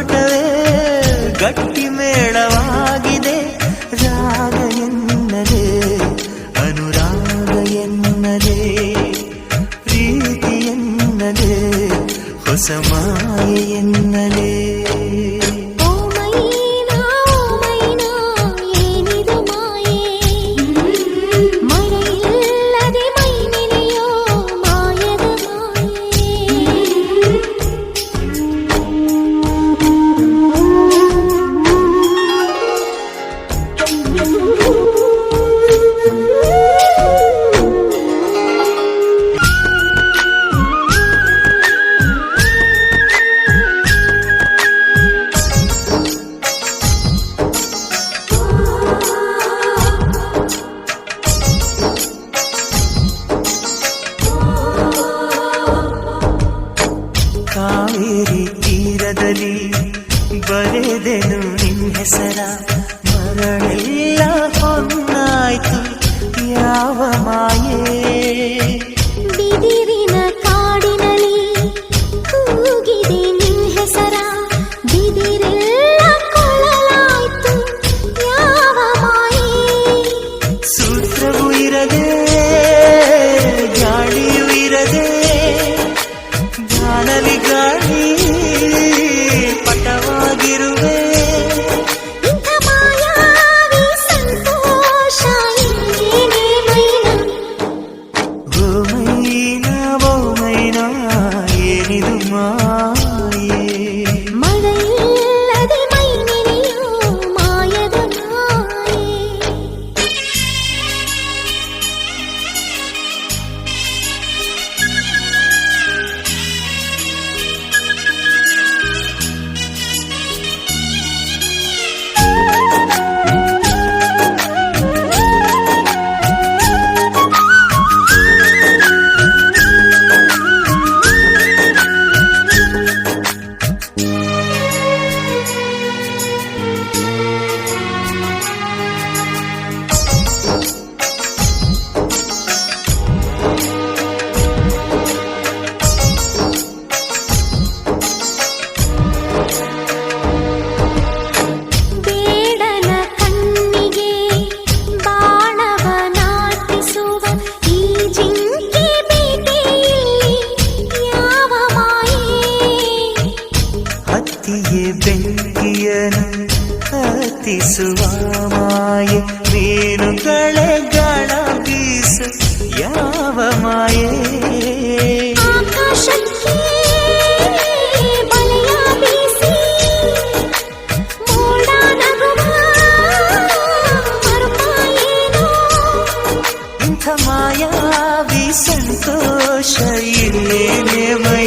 ಒಡವೆ ಗಟ್ಟಿ ಮೇಳವಾಗಿದೆ. ರಾಗ ಎನ್ನದೇ ಅನುರಾಗ ಎನ್ನದೇ ಪ್ರೀತಿ ಎನ್ನದೇ ಹೊಸ ಮಾಯೆ ಎನ್ನದೇ. पर दे दूनी सरा। இனிதுமா ನುಡಿಯನು ಹತ್ತಿಸುವ ಮಾಯೆ ಮೀನುಗಳ ಗಳ ಬೀಸು ಯಾವ ಮಾಯೆ ಮಾಯಾವಿ ಸಂತೋಷ ಇಲ್ಲೇನೆ ಮೈ